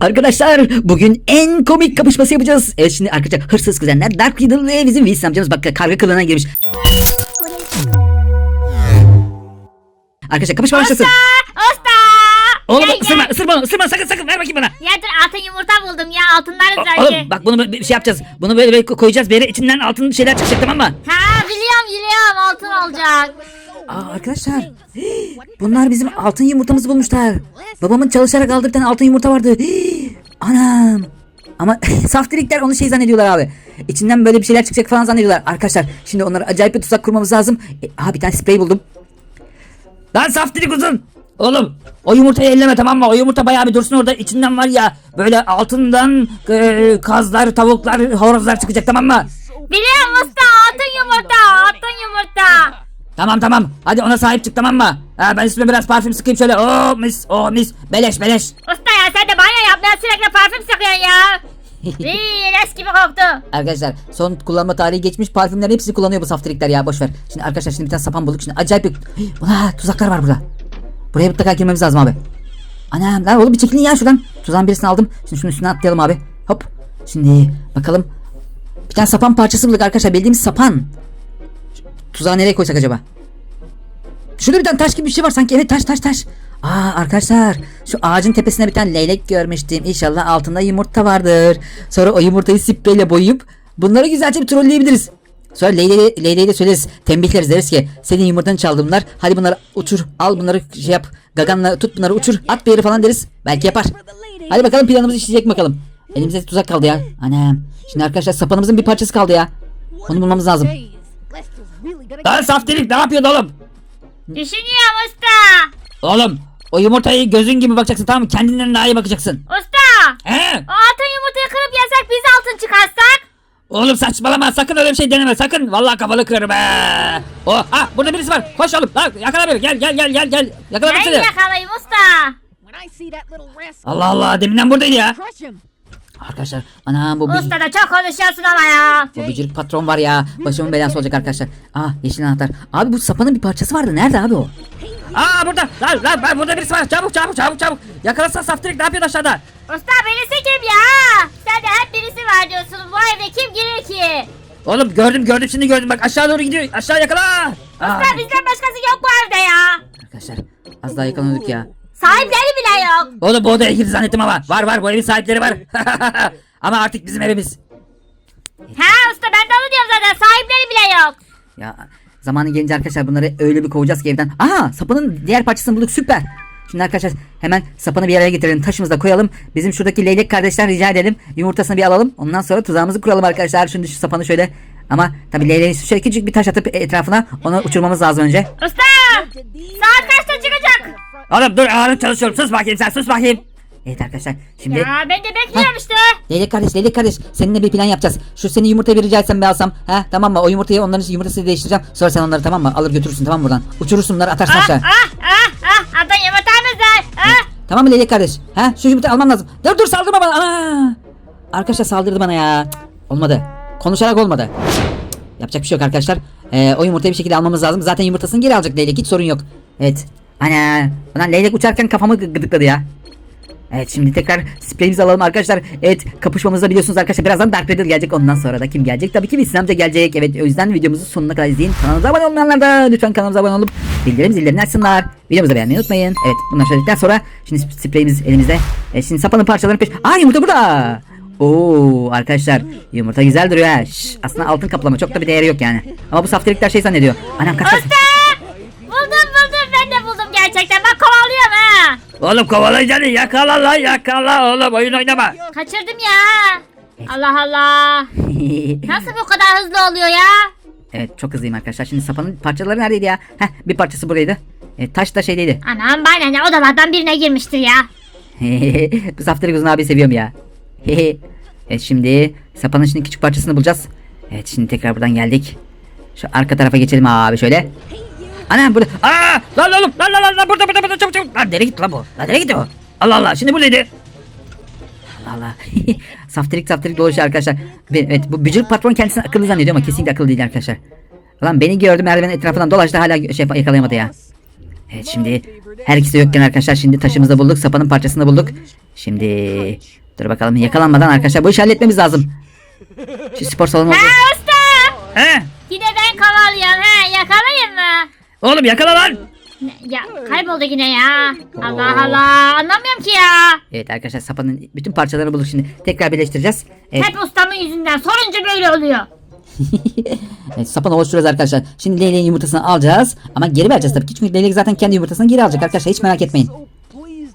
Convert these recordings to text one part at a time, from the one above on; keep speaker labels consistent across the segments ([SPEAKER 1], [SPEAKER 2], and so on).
[SPEAKER 1] Arkadaşlar bugün en komik kapışması yapacağız. Evet şimdi arkadaşlar hırsız kuzenler Dark Riddle ve bizim Wilson amcamız bak karga kılığına girmiş. Arkadaşlar kapışma başlasın.
[SPEAKER 2] Usta!
[SPEAKER 1] Oğlum
[SPEAKER 2] Gel,
[SPEAKER 1] ısırma
[SPEAKER 2] gel.
[SPEAKER 1] ısırma ısırma sakın sakın ver bakayım bana.
[SPEAKER 2] Ya dur altın yumurta buldum ya altınlarız
[SPEAKER 1] O-
[SPEAKER 2] belki.
[SPEAKER 1] Oğlum bak bunu böyle bir şey yapacağız. Bunu böyle, böyle koyacağız bir yere içinden altın şeyler çıkacak tamam mı?
[SPEAKER 2] Ha biliyorum biliyorum altın olacak.
[SPEAKER 1] Aa arkadaşlar bunlar bizim altın yumurtamızı bulmuşlar. Babamın çalışarak aldığı bir tane altın yumurta vardı. Anam. Ama saftirikler onu şey zannediyorlar abi. İçinden böyle bir şeyler çıkacak falan zannediyorlar. Arkadaşlar şimdi onlara acayip bir tuzak kurmamız lazım. E, aha bir tane sprey buldum. Lan saftirik uzun. Oğlum o yumurtayı elleme tamam mı? O yumurta bayağı bir dursun orada. İçinden var ya böyle altından e, kazlar, tavuklar, horozlar çıkacak tamam mı?
[SPEAKER 2] Biliyorum usta altın yumurta altın yumurta.
[SPEAKER 1] Tamam tamam. Hadi ona sahip çık tamam mı? Ha, ben üstüme biraz parfüm sıkayım şöyle. Oo mis, o mis. Beleş beleş.
[SPEAKER 2] Usta ya sen de banyo yapmaya sürekli parfüm sıkıyorsun ya. Leş gibi koktu.
[SPEAKER 1] Arkadaşlar son kullanma tarihi geçmiş parfümlerin hepsini kullanıyor bu saftirikler ya boşver. Şimdi arkadaşlar şimdi bir tane sapan bulduk. Şimdi acayip bir... Buna tuzaklar var burada. Buraya mutlaka girmemiz lazım abi. Anam lan oğlum bir çekilin ya şuradan. Tuzağın birisini aldım. Şimdi şunun üstüne atlayalım abi. Hop. Şimdi bakalım. Bir tane sapan parçası bulduk arkadaşlar. Bildiğimiz sapan. Tuzağı nereye koysak acaba? Şurada bir tane taş gibi bir şey var sanki. Evet taş taş taş. Aa arkadaşlar şu ağacın tepesine bir tane leylek görmüştüm. İnşallah altında yumurta vardır. Sonra o yumurtayı spreyle boyayıp bunları güzelce bir trolleyebiliriz. Sonra Leyle'ye Leyle'ye de söyleriz. Tembihleriz deriz ki senin yumurtanı çaldı bunlar. Hadi bunları uçur. Al bunları şey yap. Gaganla tut bunları uçur. At bir yere falan deriz. Belki yapar. Hadi bakalım planımız işleyecek bakalım. Elimizde tuzak kaldı ya. Anam. Şimdi arkadaşlar sapanımızın bir parçası kaldı ya. Onu bulmamız lazım. Lan saftirik ne yapıyorsun oğlum?
[SPEAKER 2] Düşünüyorum usta.
[SPEAKER 1] Oğlum o yumurtayı gözün gibi bakacaksın tamam mı? Kendinden daha iyi bakacaksın.
[SPEAKER 2] Usta.
[SPEAKER 1] He?
[SPEAKER 2] O altın yumurtayı kırıp yasak biz altın çıkarsak.
[SPEAKER 1] Oğlum saçmalama sakın öyle bir şey deneme sakın. Vallahi kafalı kırarım he. Oh, ha burada birisi var. Koş oğlum. Lan yakala beni. Gel gel gel gel gel. Yakala
[SPEAKER 2] Ben
[SPEAKER 1] seni.
[SPEAKER 2] yakalayayım usta.
[SPEAKER 1] Allah Allah deminden buradaydı ya. Arkadaşlar anam bu,
[SPEAKER 2] Usta da çok konuşuyorsun ama ya.
[SPEAKER 1] bu bücürük patron var ya. Başımın belası olacak arkadaşlar. Aa yeşil anahtar. Abi bu sapanın bir parçası vardı. Nerede abi o? Aa burada. Lan lan ben burada birisi var. Çabuk çabuk çabuk çabuk. Yakalasana saftirik ne yapıyorsun aşağıda?
[SPEAKER 2] Usta birisi kim ya? Sen de hep birisi var diyorsun. Bu evde kim girer ki?
[SPEAKER 1] Oğlum gördüm gördüm şimdi gördüm. Bak aşağı doğru gidiyor. Aşağı yakala. Aa.
[SPEAKER 2] Usta bizden başkası yok bu evde ya.
[SPEAKER 1] Arkadaşlar az daha yakalanıyorduk ya.
[SPEAKER 2] Sahipleri bile yok.
[SPEAKER 1] Oğlum bu odaya girdi zannettim ama. Var var bu evin sahipleri var. ama artık bizim evimiz.
[SPEAKER 2] Ha usta ben de onu diyorum zaten. Sahipleri bile yok.
[SPEAKER 1] Ya zamanı gelince arkadaşlar bunları öyle bir kovacağız ki evden. Aha sapının diğer parçasını bulduk süper. Şimdi arkadaşlar hemen sapını bir araya getirelim. Taşımızı da koyalım. Bizim şuradaki leylek kardeşten rica edelim. Yumurtasını bir alalım. Ondan sonra tuzağımızı kuralım arkadaşlar. Şimdi şu sapanı şöyle. Ama tabii leyleğin şöyle küçük bir taş atıp etrafına onu uçurmamız lazım önce.
[SPEAKER 2] Usta saat kaçta çıkacak?
[SPEAKER 1] Oğlum dur ağırlık çalışıyorum. Sus bakayım sen sus bakayım. Evet arkadaşlar şimdi
[SPEAKER 2] Ya ben de bekliyorum işte.
[SPEAKER 1] Leylek kardeş, Leylek kardeş seninle bir plan yapacağız. Şu senin yumurtayı bir rica etsem bir alsam. Ha tamam mı? O yumurtayı onların yumurtasıyla değiştireceğim. Sonra sen onları tamam mı? Alır götürürsün tamam mı buradan? Uçurursun bunları atarsın
[SPEAKER 2] Ah
[SPEAKER 1] aşağı.
[SPEAKER 2] ah ah ah. Adam yumurtamız var. Ah.
[SPEAKER 1] Tamam mı Leylek kardeş? Ha şu yumurtayı almam lazım. Dur dur saldırma bana. Ana! Arkadaşlar saldırdı bana ya. Cık, Olmadı. Konuşarak olmadı. Cık, Yapacak bir şey yok arkadaşlar. Ee, o yumurtayı bir şekilde almamız lazım. Zaten yumurtasını geri alacak Leylek. Hiç sorun yok. Evet. Ana. Ulan Leylek uçarken kafamı gı- gıdıkladı ya. Evet şimdi tekrar spreyimizi alalım arkadaşlar. Evet kapışmamızda biliyorsunuz arkadaşlar birazdan Dark Riddle gelecek. Ondan sonra da kim gelecek? Tabii ki Wilson amca gelecek. Evet o yüzden videomuzu sonuna kadar izleyin. Kanalımıza abone olmayanlar da lütfen kanalımıza abone olup bildirim zillerini açsınlar. Videomuzu beğenmeyi unutmayın. Evet bunları söyledikten sonra şimdi spreyimiz elimizde. Evet, şimdi sapanın parçalarını peş... Aa yumurta burada. Oo arkadaşlar yumurta güzel duruyor ha. Şş, aslında altın kaplama çok da bir değeri yok yani. Ama bu saftirikler şey zannediyor. Anam kaç Oğlum kovalayacaksın yakala lan yakala oğlum oyun oynama.
[SPEAKER 2] Kaçırdım ya. Allah Allah. Nasıl bu kadar hızlı oluyor ya?
[SPEAKER 1] Evet çok hızlıyım arkadaşlar. Şimdi sapanın parçaları neredeydi ya? Heh bir parçası buradaydı. E, taş da şeydeydi.
[SPEAKER 2] Anam bana ne odalardan birine girmiştir ya.
[SPEAKER 1] Bu saftirik uzun abi seviyorum ya. evet şimdi sapanın şimdi küçük parçasını bulacağız. Evet şimdi tekrar buradan geldik. Şu arka tarafa geçelim abi şöyle. Ana burada. Aa! Lan oğlum lan lan lan lan burada burada burada çabuk çabuk. Lan nereye gitti lan bu? Lan nereye gitti o? Allah Allah şimdi buradaydı. Allah Allah. saftirik saftirik dolaşıyor arkadaşlar. Ve- Evet bu bücürük patron kendisini akıllı zannediyor ama kesinlikle akıllı değil arkadaşlar. Lan beni gördü merdivenin etrafından dolaştı hala şey yakalayamadı ya. Evet şimdi her ikisi yokken arkadaşlar şimdi taşımızı da bulduk. Sapanın parçasını da bulduk. Şimdi dur bakalım yakalanmadan arkadaşlar bu işi halletmemiz lazım. Şu spor salonu oldu.
[SPEAKER 2] Ha usta.
[SPEAKER 1] He?
[SPEAKER 2] Yine ben kovalıyorum ha. Yakalayın mı?
[SPEAKER 1] Oğlum yakala lan.
[SPEAKER 2] Ya kayboldu yine ya. Allah Allah. Anlamıyorum ki ya.
[SPEAKER 1] Evet arkadaşlar sapanın bütün parçalarını bulduk şimdi. Tekrar birleştireceğiz. Evet,
[SPEAKER 2] Hep ustamın yüzünden. Sorunca böyle oluyor.
[SPEAKER 1] evet sapanı oluşturuyoruz arkadaşlar. Şimdi leyleğin yumurtasını alacağız. Ama geri vereceğiz tabii ki. Çünkü leylek zaten kendi yumurtasını geri alacak arkadaşlar. Hiç merak etmeyin.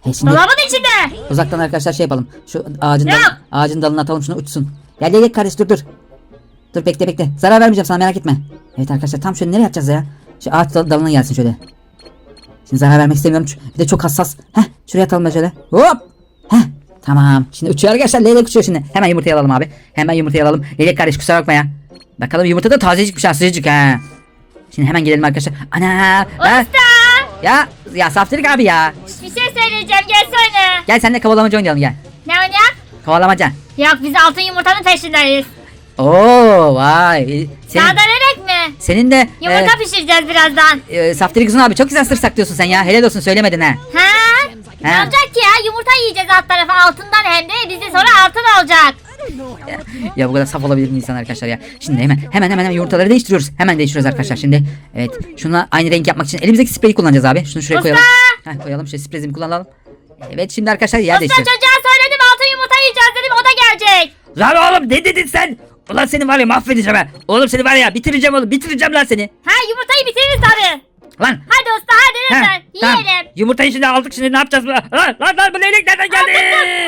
[SPEAKER 1] Evet, şimdi
[SPEAKER 2] Dolabın içinde.
[SPEAKER 1] uzaktan arkadaşlar şey yapalım. Şu ağacın,
[SPEAKER 2] Yok.
[SPEAKER 1] dal- ağacın dalına atalım şunu uçsun. Ya leylek kardeş dur dur. Dur bekle bekle. Zarar vermeyeceğim sana merak etme. Evet arkadaşlar tam şöyle nereye yapacağız ya? Şu ağaç dal- dalına gelsin şöyle. Şimdi zarar vermek istemiyorum. Bir de çok hassas. Heh şuraya atalım da şöyle. Hop. Heh tamam. Şimdi uçuyor arkadaşlar. Leylek uçuyor şimdi. Hemen yumurtayı alalım abi. Hemen yumurtayı alalım. Leylek kardeş kusura bakma ya. Bakalım yumurta da tazecikmiş ha sıcacık ha. Şimdi hemen gelelim arkadaşlar. Ana.
[SPEAKER 2] Usta.
[SPEAKER 1] Ya ya saftirik abi ya.
[SPEAKER 2] Bir şey söyleyeceğim. Gelsene.
[SPEAKER 1] Gel seninle kovalamacı oynayalım gel.
[SPEAKER 2] Ne oynayalım?
[SPEAKER 1] Kovalamaca.
[SPEAKER 2] Yok biz altın yumurtanın peşindeyiz.
[SPEAKER 1] Oo vay. Senin,
[SPEAKER 2] Daha dönerek mi?
[SPEAKER 1] Senin de
[SPEAKER 2] Yumurta pişireceğiz birazdan.
[SPEAKER 1] e, e, saftirik uzun abi çok güzel sır saklıyorsun sen ya. Helal olsun söylemedin ha.
[SPEAKER 2] Ha? Ne
[SPEAKER 1] Ha.
[SPEAKER 2] olacak ki ya? Yumurta yiyeceğiz alt tarafa altından hem de bizi sonra altın olacak.
[SPEAKER 1] Ya bu kadar saf olabilir mi insan arkadaşlar ya. Şimdi hemen hemen hemen hemen yumurtaları değiştiriyoruz. Hemen değiştiriyoruz arkadaşlar şimdi. Evet şuna aynı renk yapmak için elimizdeki spreyi kullanacağız abi. Şunu şuraya
[SPEAKER 2] Usta!
[SPEAKER 1] koyalım. Heh, koyalım şöyle spreyimizi kullanalım. Evet şimdi arkadaşlar yer
[SPEAKER 2] Usta
[SPEAKER 1] değiştiriyoruz.
[SPEAKER 2] çocuğa söyledim altın yumurta yiyeceğiz dedim o da gelecek.
[SPEAKER 1] Lan oğlum ne dedin sen? Ulan seni var ya mahvedeceğim ha. Oğlum seni var ya bitireceğim oğlum bitireceğim lan seni.
[SPEAKER 2] Ha yumurtayı bitiririz tabii.
[SPEAKER 1] Lan.
[SPEAKER 2] Hadi usta hadi lütfen
[SPEAKER 1] tamam.
[SPEAKER 2] yiyelim.
[SPEAKER 1] Yumurtayı şimdi aldık şimdi ne yapacağız? Lan lan lan bu leylek nereden geldi?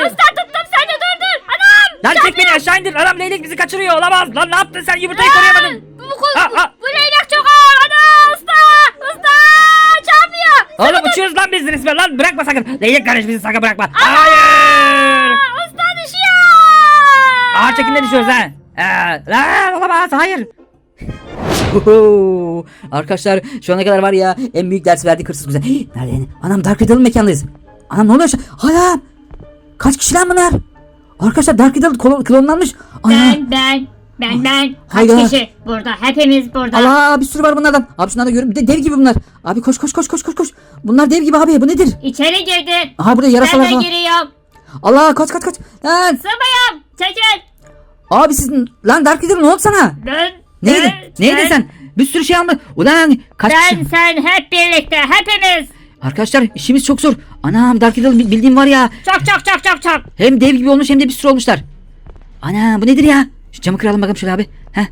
[SPEAKER 2] Usta tuttum sen de dur dur. Anam.
[SPEAKER 1] Lan çek beni aşağı indir. Anam leylek bizi kaçırıyor olamaz. Lan ne yaptın sen yumurtayı koruyamadın.
[SPEAKER 2] Bu, bu,
[SPEAKER 1] Ha, ha.
[SPEAKER 2] bu leylek çok ağır. Ana usta. Usta. Çarpıyor.
[SPEAKER 1] Oğlum uçuyoruz lan biz resmen lan bırakma sakın. Leylek kardeş bizi sakın bırakma. Hayır.
[SPEAKER 2] Aa, usta düşüyor.
[SPEAKER 1] Ağır çekimde düşüyoruz ha. Ee, lan olamaz hayır. Huhu. Arkadaşlar şu ana kadar var ya en büyük ders verdik hırsız. Hii, Nerede yani? Anam Dark Riddle'ın mekandayız. Anam ne oluyor? Hala. Kaç kişi lan bunlar? Arkadaşlar Dark Riddle klon- klonlanmış.
[SPEAKER 2] Ben ben. Ben ben. Kaç
[SPEAKER 1] Hayda.
[SPEAKER 2] kişi? Burada. Hepimiz burada.
[SPEAKER 1] Allah bir sürü var bunlardan. Abi şunları da görün. Bir de dev gibi bunlar. Abi koş koş koş koş koş koş. Bunlar dev gibi abi. Bu nedir?
[SPEAKER 2] İçeri girdin.
[SPEAKER 1] Aha burada
[SPEAKER 2] Ben
[SPEAKER 1] yarasalar
[SPEAKER 2] de
[SPEAKER 1] falan.
[SPEAKER 2] giriyorum.
[SPEAKER 1] Allah kaç kaç kaç. Lan.
[SPEAKER 2] Sığmıyorum. Çekil.
[SPEAKER 1] Abi siz lan Dark Riddle ne oldu sana?
[SPEAKER 2] Ben.
[SPEAKER 1] Neydi?
[SPEAKER 2] ben-
[SPEAKER 1] Neydi sen? Bir sürü şey alma. Ulan kaç
[SPEAKER 2] Ben
[SPEAKER 1] kişi?
[SPEAKER 2] sen hep birlikte hepimiz.
[SPEAKER 1] Arkadaşlar işimiz çok zor. Anam Dark bi- bildiğim var ya.
[SPEAKER 2] Çok çok çok çok çok.
[SPEAKER 1] Hem dev gibi olmuş hem de bir sürü olmuşlar. Ana bu nedir ya? Şu camı kıralım bakalım şöyle abi. Heh.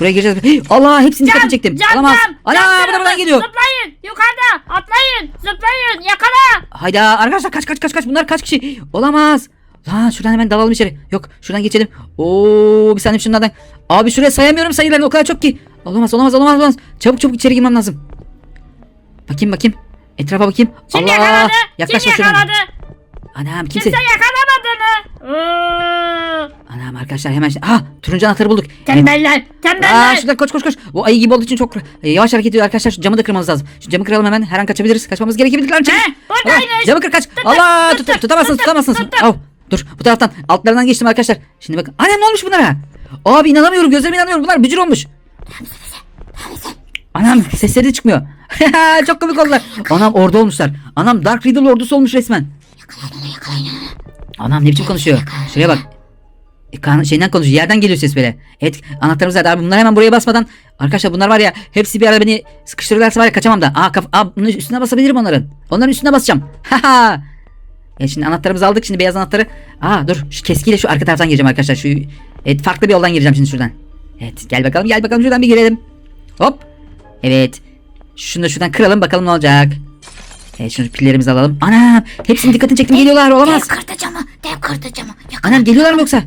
[SPEAKER 1] Buraya gireceğiz. Hey, Allah hepsini dikkatimi çektim.
[SPEAKER 2] Cam
[SPEAKER 1] Olamaz.
[SPEAKER 2] cam.
[SPEAKER 1] Ana
[SPEAKER 2] cam
[SPEAKER 1] bu da
[SPEAKER 2] kırıldı.
[SPEAKER 1] buradan geliyor.
[SPEAKER 2] Zıplayın. Yukarıda. Atlayın. Zıplayın. Yakala.
[SPEAKER 1] Hayda arkadaşlar kaç kaç kaç kaç bunlar kaç kişi? Olamaz. Lan şuradan hemen dalalım içeri. Yok şuradan geçelim. Oo bir saniye şunlardan. Abi şuraya sayamıyorum sayılarını o kadar çok ki. Olamaz olamaz olamaz olamaz. Çabuk çabuk içeri girmem lazım. Bakayım bakayım. Etrafa bakayım.
[SPEAKER 2] Kim
[SPEAKER 1] Allah.
[SPEAKER 2] yakaladı?
[SPEAKER 1] Yaklaşma
[SPEAKER 2] Kim
[SPEAKER 1] şuradan.
[SPEAKER 2] yakaladı?
[SPEAKER 1] Anam kimse.
[SPEAKER 2] Kimse yakalamadı mı? Oo,
[SPEAKER 1] Anam arkadaşlar hemen. Ah turuncu anahtarı bulduk. Evet.
[SPEAKER 2] Tembeller.
[SPEAKER 1] Aa
[SPEAKER 2] Tembeller.
[SPEAKER 1] şuradan koş koş koş. Bu ayı gibi olduğu için çok e, yavaş hareket ediyor arkadaşlar. Şu camı da kırmamız lazım. Şu camı kıralım hemen. Her an kaçabiliriz. Kaçmamız gerekebilir lan. Çabuk.
[SPEAKER 2] Buradaymış.
[SPEAKER 1] Allah, Camı kır kaç. Allah tut, tutamazsınız tutamazsınız.
[SPEAKER 2] tuttum.
[SPEAKER 1] Dur bu taraftan altlarından geçtim arkadaşlar. Şimdi bakın. Annem ne olmuş bunlara? Abi inanamıyorum gözlerime inanamıyorum. Bunlar bücür olmuş. Anam sesleri de çıkmıyor. çok komik oldular. Anam ordu olmuşlar. Anam Dark Riddle ordusu olmuş resmen. Anam ne biçim konuşuyor. Şuraya bak. E, şeyden konuşuyor. Yerden geliyor ses böyle. Evet anahtarımız nerede abi? Bunlar hemen buraya basmadan. Arkadaşlar bunlar var ya hepsi bir arada beni sıkıştırırlarsa var ya kaçamam da. Aa, kaf aa bunun üstüne basabilirim onların. Onların üstüne basacağım. Haha. E şimdi anahtarımızı aldık şimdi beyaz anahtarı. Aa dur şu keskiyle şu arka taraftan gireceğim arkadaşlar. Şu evet, farklı bir yoldan gireceğim şimdi şuradan. Evet gel bakalım gel bakalım şuradan bir girelim. Hop. Evet. Şunu da şuradan kıralım bakalım ne olacak. Evet şunu pillerimizi alalım. Anam hepsinin dikkatini çektim geliyorlar olamaz.
[SPEAKER 2] Dev kırdı camı. Dev kırdı camı. Yakala.
[SPEAKER 1] Anam geliyorlar mı yoksa?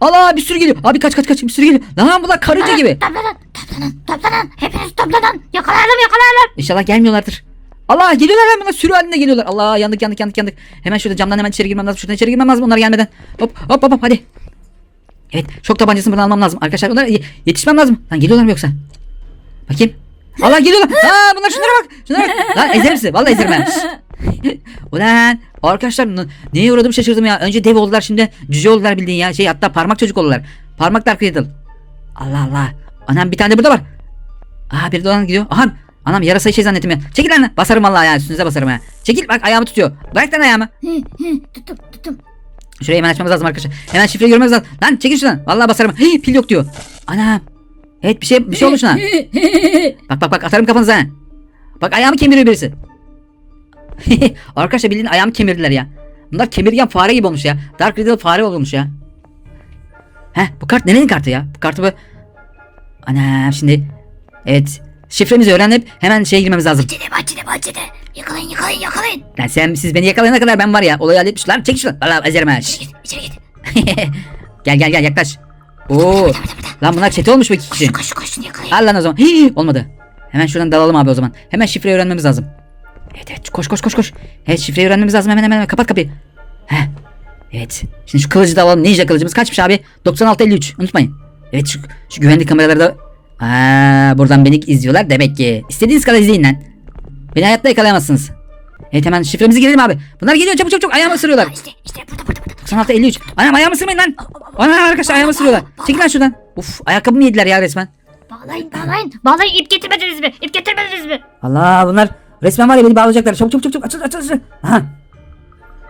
[SPEAKER 1] Allah bir sürü geliyor. Abi kaç kaç kaç bir sürü geliyor. Lan bunlar karınca gibi.
[SPEAKER 2] Toplanın. Toplanın. Toplanın. Hepiniz toplanın. Yakalayalım yakalayalım.
[SPEAKER 1] İnşallah gelmiyorlardır. Allah geliyorlar bunlar sürü halinde geliyorlar. Allah yandık yandık yandık yandık. Hemen şurada camdan hemen içeri girmem lazım. Şuradan içeri girmem lazım onlar gelmeden. Hop hop hop hop hadi. Evet şok tabancasını buradan almam lazım. Arkadaşlar onlara ye- yetişmem lazım. Lan geliyorlar mı yoksa? Bakayım. Allah geliyorlar. Aa bunlar şunlara bak. Şunlara bak. Lan ezerim sizi. Vallahi ezerim ben. Ulan arkadaşlar neye uğradım şaşırdım ya. Önce dev oldular şimdi cüce oldular bildiğin ya. Şey hatta parmak çocuk oldular. Parmak Dark Riddle. Allah Allah. Anam bir tane burada var. Aha biri de oradan gidiyor. Aha Anam yarasa şey zannettim ya. Çekil lan. Basarım vallahi ya üstünüze basarım ha. Çekil bak ayağımı tutuyor. Bırak lan ayağımı.
[SPEAKER 2] tuttum tuttum.
[SPEAKER 1] Şurayı hemen açmamız lazım arkadaşlar. Hemen şifreyi görmemiz lazım. Lan çekil şuradan. Vallahi basarım. Hii, pil yok diyor. Anam. Evet bir şey bir şey olmuş şuna. Bak bak bak atarım kafanıza. Bak ayağımı kemiriyor birisi. arkadaşlar bildiğin ayağımı kemirdiler ya. Bunlar kemirgen fare gibi olmuş ya. Dark Riddle fare olmuş ya. Heh bu kart nerenin kartı ya? Bu kartı bu. Anam şimdi. Evet. Şifremizi öğrenip hemen şeye girmemiz lazım.
[SPEAKER 2] Bahçede bahçede bahçede. Yakalayın yakalayın yakalayın.
[SPEAKER 1] Lan sen siz beni yakalayana kadar ben var ya olayı halletmişler. Çek şunu. Valla ezerim ha. Şşş.
[SPEAKER 2] Git içeri git.
[SPEAKER 1] gel gel gel yaklaş. Oo. Lan bunlar çete olmuş bu iki kişi.
[SPEAKER 2] Koş koş şunu yakalayın.
[SPEAKER 1] Al lan o zaman. Hii, olmadı. Hemen şuradan dalalım abi o zaman. Hemen şifreyi öğrenmemiz lazım. Evet evet koş koş koş koş. Evet şifreyi öğrenmemiz lazım hemen hemen, hemen. kapat kapıyı. Heh. Evet. Şimdi şu kılıcı da alalım. Ninja kılıcımız kaçmış abi? 9653 unutmayın. Evet şu, şu güvenlik kameraları da Aa, buradan beni izliyorlar demek ki. İstediğiniz kadar izleyin lan. Beni hayatta yakalayamazsınız. Evet hemen şifremizi girelim abi. Bunlar geliyor çabuk çabuk çabuk ayağımı ısırıyorlar.
[SPEAKER 2] İşte işte burada burada burada.
[SPEAKER 1] 96 53. Anam ayağımı ısırmayın lan. Ana arkadaşlar ayağımı ısırıyorlar. Çekil lan şuradan. Uf ayakkabımı yediler ya resmen.
[SPEAKER 2] Bağlayın bağlayın. Bağlayın ip getirmediniz mi? İp getirmediniz mi?
[SPEAKER 1] Allah bunlar resmen var ya beni bağlayacaklar. Çabuk çabuk çabuk açıl açıl açıl. Aha.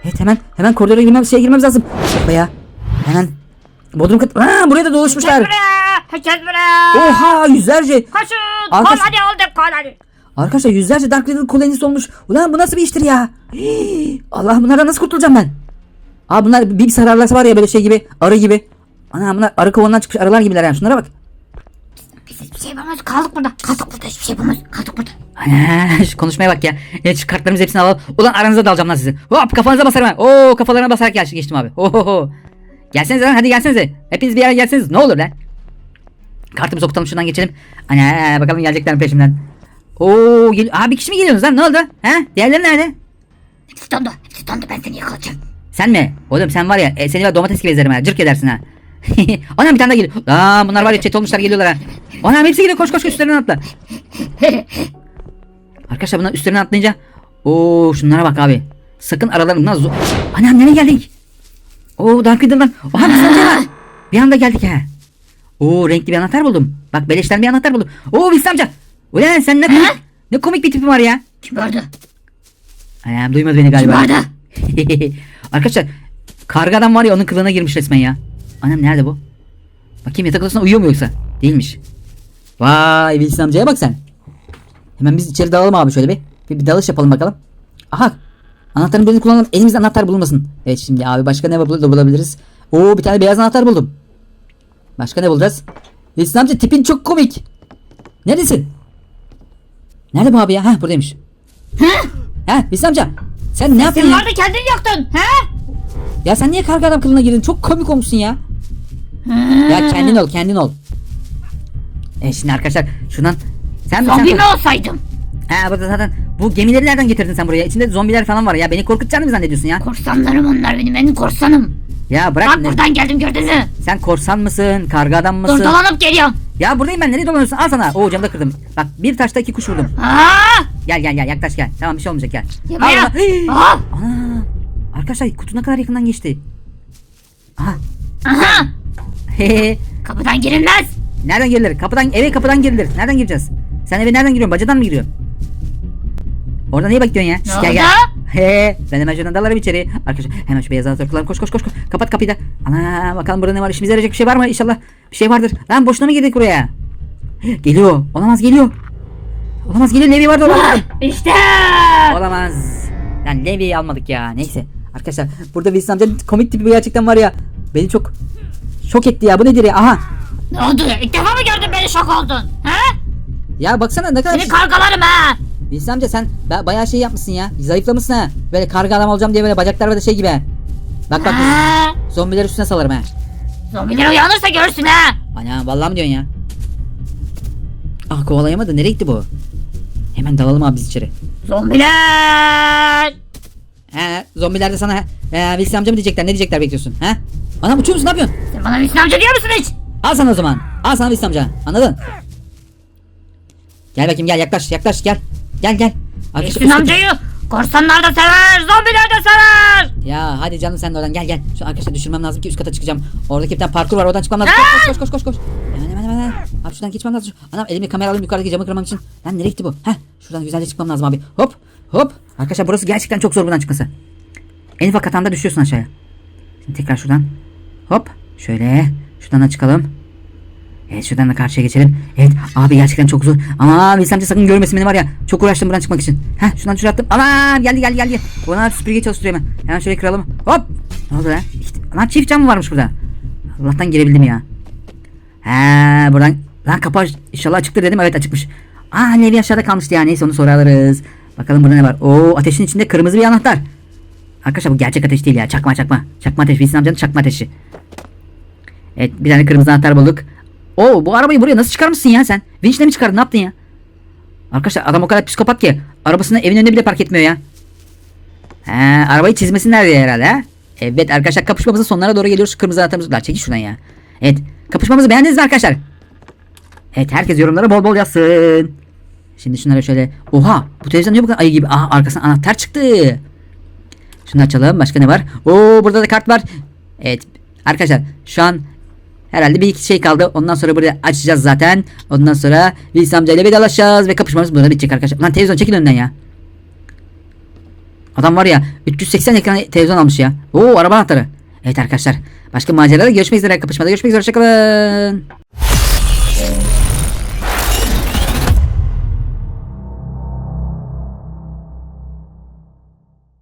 [SPEAKER 1] Evet hemen hemen koridora girmemiz şeye girmemiz lazım. Hoppa ya. Hemen. Bodrum kat. Aa, buraya da doluşmuşlar.
[SPEAKER 2] Buraya. Herkes buraya.
[SPEAKER 1] Oha yüzlerce.
[SPEAKER 2] Koşun.
[SPEAKER 1] Arkadaş-
[SPEAKER 2] Koloni olduk koloni.
[SPEAKER 1] Arkadaşlar yüzlerce Dark Riddle kolonisi olmuş. Ulan bu nasıl bir iştir ya? Hii, Allah bunlardan nasıl kurtulacağım ben? Aa bunlar bir sararlarsa var ya böyle şey gibi arı gibi. Ana bunlar arı kovanından çıkmış arılar gibiler yani şunlara bak.
[SPEAKER 2] Biz hiçbir şey yapamıyoruz. Kaldık burada. Kaldık burada. Hiçbir şey yapamıyoruz. Kaldık burada.
[SPEAKER 1] Ana, şu konuşmaya bak ya. Evet şu kartlarımızı hepsini alalım. Ulan aranıza dalacağım lan sizi. Hop kafanıza basarım ha. Oo kafalarına basarak gel, geçtim abi. Ohoho. Gelsenize lan hadi gelsenize. Hepiniz bir yere gelseniz ne olur lan. Kartımızı okutalım şuradan geçelim. Ana bakalım gelecekler mi peşimden. Oo gel Aa bir kişi mi geliyorsunuz lan ne oldu? He? Diğerleri nerede?
[SPEAKER 2] Hepsi dondu. Hepsi dondu. Ben seni yakalayacağım.
[SPEAKER 1] Sen mi? Oğlum sen var ya e, seni ben domates gibi ezerim ha. Cırk edersin ha. Anam bir tane daha geliyor. Aa bunlar var ya çet olmuşlar geliyorlar ha. Anam hepsi geliyor koş koş koş üstlerinden atla. Arkadaşlar bunlar üstlerine atlayınca. Oo şunlara bak abi. Sakın aralarından zor. Anam nereye geldik? Oo Riddle'dan. Oha bir var. Bir anda geldik ha. Oo renkli bir anahtar buldum. Bak beleşten bir anahtar buldum. Oo Wilson amca. Ulan sen ne komik, ne komik bir tipin var ya.
[SPEAKER 2] Kim gördü?
[SPEAKER 1] Anam duymadı beni
[SPEAKER 2] Kim
[SPEAKER 1] galiba.
[SPEAKER 2] gördü?
[SPEAKER 1] Arkadaşlar karga adam var ya onun kılığına girmiş resmen ya. Anam nerede bu? Bakayım yatak odasında uyuyor mu yoksa? Değilmiş. Vay Wilson amcaya bak sen. Hemen biz içeri dalalım abi şöyle bir. Bir, bir dalış yapalım bakalım. Aha. Anahtarın birini kullanalım. Elimizde anahtar bulunmasın. Evet şimdi abi başka ne bul- bulabiliriz? Oo bir tane beyaz anahtar buldum. Başka ne bulacağız? Wilson amca tipin çok komik. Neredesin? Nerede bu abi ya? Heh buradaymış. Heh Wilson amca. Sen ne yapıyorsun
[SPEAKER 2] Sen
[SPEAKER 1] ya?
[SPEAKER 2] vardı kendin yaktın. He?
[SPEAKER 1] Ya sen niye karga adam kılığına girdin? Çok komik olmuşsun ya. Ya kendin ol, kendin ol. E şimdi arkadaşlar şundan sen
[SPEAKER 2] Zombi
[SPEAKER 1] sen
[SPEAKER 2] mi olsaydım?
[SPEAKER 1] Ha burada zaten bu gemileri nereden getirdin sen buraya? İçinde zombiler falan var ya. Beni korkutacağını mı zannediyorsun ya?
[SPEAKER 2] Korsanlarım onlar benim. Ben korsanım.
[SPEAKER 1] Ya bırak
[SPEAKER 2] Bak
[SPEAKER 1] ne-
[SPEAKER 2] buradan geldim gördün mü?
[SPEAKER 1] Sen korsan mısın? Karga adam mısın?
[SPEAKER 2] Dur dolanıp geliyorum.
[SPEAKER 1] Ya buradayım ben. Nereye dolanıyorsun? Al sana. Oo camı da kırdım. Bak bir taşta iki kuş vurdum.
[SPEAKER 2] Aa!
[SPEAKER 1] Gel gel gel yaklaş gel. Tamam bir şey olmayacak gel.
[SPEAKER 2] Ya
[SPEAKER 1] Al
[SPEAKER 2] buraya.
[SPEAKER 1] bunu. Hii!
[SPEAKER 2] Aa!
[SPEAKER 1] Ana. Arkadaşlar kutu ne kadar yakından geçti. Aha.
[SPEAKER 2] Aha!
[SPEAKER 1] Hehe.
[SPEAKER 2] Kapıdan girilmez.
[SPEAKER 1] Nereden girilir? Kapıdan eve kapıdan girilir. Nereden gireceğiz? Sen eve nereden giriyorsun? Bacadan mı giriyorsun? Orada niye bekliyorsun ya? Şş, gel gel. He, ben hemen şuradan dalarım içeri. Arkadaşlar hemen şu beyaz anahtarı koş koş koş koş. Kapat kapıyı da. Ana bakalım burada ne var? İşimize yarayacak bir şey var mı? İnşallah bir şey vardır. Lan boşuna mı girdik buraya? Geliyor. Olamaz geliyor. Olamaz geliyor. Levi vardı olamaz.
[SPEAKER 2] İşte.
[SPEAKER 1] olamaz. Lan Levi'yi almadık ya. Neyse. Arkadaşlar burada Wilson amcanın komik tipi gerçekten var ya. Beni çok şok etti ya. Bu nedir ya? Aha.
[SPEAKER 2] Ne oldu? İlk defa mı gördün beni şok oldun? He?
[SPEAKER 1] Ya baksana ne kadar
[SPEAKER 2] Seni kargalarım ha.
[SPEAKER 1] Bilsem amca sen ba- bayağı şey yapmışsın ya. Zayıflamışsın ha. Böyle karga adam olacağım diye böyle bacaklar böyle şey gibi. Bak bak zombiler üstüne salarım ha.
[SPEAKER 2] Zombiler uyanırsa görürsün ha.
[SPEAKER 1] Ana vallahi mı diyorsun ya? Ah kovalayamadı. Nereye gitti bu? Hemen dalalım abi biz içeri.
[SPEAKER 2] Zombiler.
[SPEAKER 1] He zombiler de sana he, Bilsem amca mı diyecekler? Ne diyecekler bekliyorsun? He? Anam uçuyor musun? Ne yapıyorsun?
[SPEAKER 2] Sen bana Hüsnü amca diyor musun hiç?
[SPEAKER 1] Al sana o zaman. Al sana Bilsem amca. Anladın? Gel bakayım gel yaklaş yaklaş gel. Gel gel. Arkadaşlar, üst-
[SPEAKER 2] amcayı korsanlar da sever, zombiler de sever.
[SPEAKER 1] Ya hadi canım sen de oradan gel gel. Şu arkadaşlar düşürmem lazım ki üst kata çıkacağım. Oradaki bir tane parkur var oradan çıkmam lazım. Koş koş koş koş koş. Hemen hemen hemen. hemen. şuradan geçmem lazım. Anam elimi kamera alayım yukarıdaki camı kırmam için. Lan nereye gitti bu? Heh şuradan güzelce çıkmam lazım abi. Hop hop. Arkadaşlar burası gerçekten çok zor buradan çıkması. En ufak hatanda düşüyorsun aşağıya. Şimdi tekrar şuradan. Hop. Şöyle. Şuradan da çıkalım. Evet şuradan da karşıya geçelim. Evet abi gerçekten çok zor. Ama amca sakın görmesin beni var ya. Çok uğraştım buradan çıkmak için. Heh şuradan şuraya attım. Aman geldi geldi geldi. Bana süpürgeyi çalıştırıyor hemen. Hemen şöyle kıralım. Hop. Ne oldu lan? İşte, lan çift cam mı varmış burada? Allah'tan girebildim ya. He buradan. Lan kapı inşallah açıktır dedim. Evet açıkmış. Aa Levi aşağıda kalmıştı ya. Neyse onu sonra alırız. Bakalım burada ne var. Oo ateşin içinde kırmızı bir anahtar. Arkadaşlar bu gerçek ateş değil ya. Çakma çakma. Çakma ateş. Wilson amcanın çakma ateşi. Evet bir tane kırmızı anahtar bulduk. Oo bu arabayı buraya nasıl çıkarmışsın ya sen? Vinçle mi çıkardın ne yaptın ya? Arkadaşlar adam o kadar psikopat ki arabasını evin önünde bile park etmiyor ya. He arabayı çizmesinler diye herhalde ha. Evet arkadaşlar kapışmamızın sonlara doğru geliyoruz. Kırmızı anahtarımız var. Çekil şuradan ya. Evet kapışmamızı beğendiniz mi arkadaşlar? Evet herkes yorumlara bol bol yazsın. Şimdi şunlara şöyle. Oha bu televizyon niye bu kadar ayı gibi? Aha arkasına anahtar çıktı. Şunu açalım. Başka ne var? Oo burada da kart var. Evet arkadaşlar şu an herhalde bir iki şey kaldı. Ondan sonra buraya açacağız zaten. Ondan sonra Wilson amcayla vedalaşacağız ve kapışmamız burada bitecek arkadaşlar. Lan televizyon çekil önünden ya. Adam var ya 380 ekran televizyon almış ya. Oo araba anahtarı. Evet arkadaşlar. Başka macerada görüşmek üzere. Kapışmada görüşmek üzere. Hoşçakalın.